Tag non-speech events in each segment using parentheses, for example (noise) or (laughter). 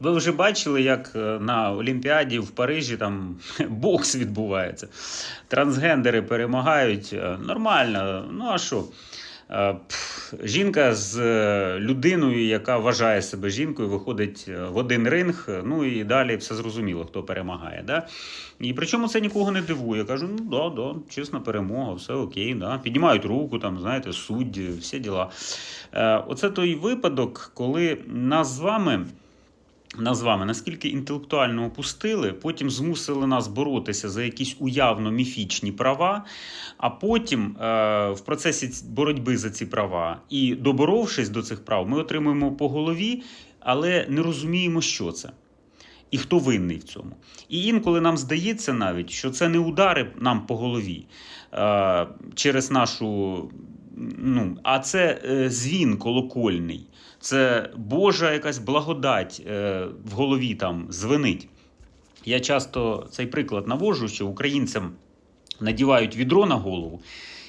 Ви вже бачили, як е, на Олімпіаді в Парижі там (laughs) бокс відбувається. Трансгендери перемагають. Е, Нормально. Ну а що? Е, Жінка з людиною, яка вважає себе жінкою, виходить в один ринг, ну і далі все зрозуміло, хто перемагає. Да? І причому це нікого не дивує. Кажу, ну да, да, чесна перемога, все окей, да. піднімають руку, там, знаєте, судді, всі діла. Оце той випадок, коли нас з вами. Нас з вами наскільки інтелектуально опустили, потім змусили нас боротися за якісь уявно міфічні права, а потім е, в процесі боротьби за ці права і доборовшись до цих прав, ми отримуємо по голові, але не розуміємо, що це. І хто винний в цьому. І інколи нам здається навіть, що це не удари нам по голові е, через нашу. Ну, а це е, звін колокольний, це Божа якась благодать е, в голові там звенить. Я часто цей приклад навожу, що українцям надівають відро на голову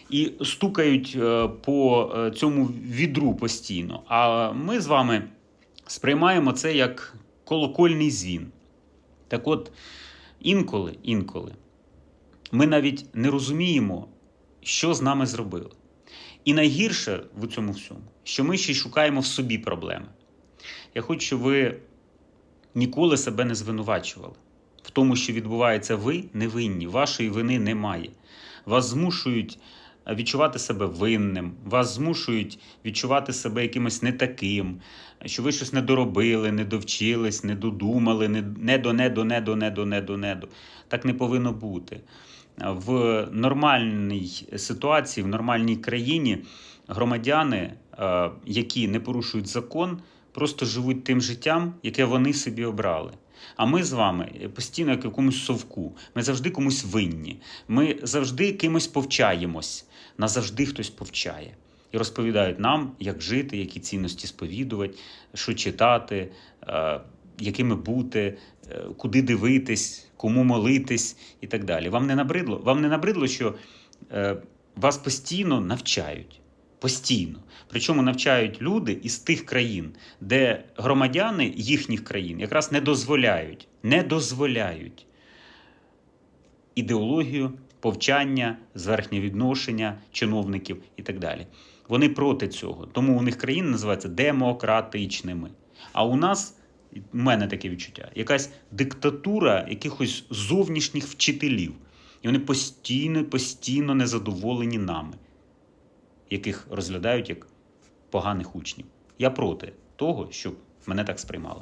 і стукають е, по цьому відру постійно. А ми з вами сприймаємо це як колокольний звін. Так от, інколи, інколи ми навіть не розуміємо, що з нами зробили. І найгірше в цьому всьому, що ми ще й шукаємо в собі проблеми. Я хочу, щоб ви ніколи себе не звинувачували. В тому, що відбувається, ви не винні, вашої вини немає. Вас змушують відчувати себе винним, вас змушують відчувати себе якимось не таким, що ви щось не доробили, не довчились, не додумали, не до, не до, не до, не до, не до, не до. Так не повинно бути. В нормальній ситуації, в нормальній країні громадяни, е, які не порушують закон, просто живуть тим життям, яке вони собі обрали. А ми з вами постійно як якомусь совку. Ми завжди комусь винні. Ми завжди кимось повчаємось. Нас завжди хтось повчає. І розповідають нам, як жити, які цінності сповідувати, що читати, е, якими бути, е, куди дивитись, кому молитись і так далі. Вам не набридло? Вам не набридло, що е, вас постійно навчають. Постійно. Причому навчають люди із тих країн, де громадяни їхніх країн якраз не дозволяють, не дозволяють ідеологію, повчання, зверхнє відношення чиновників і так далі. Вони проти цього. Тому у них країни називаються демократичними. А у нас, у мене таке відчуття, якась диктатура якихось зовнішніх вчителів. І вони постійно, постійно незадоволені нами, яких розглядають як поганих учнів. Я проти того, щоб мене так сприймали.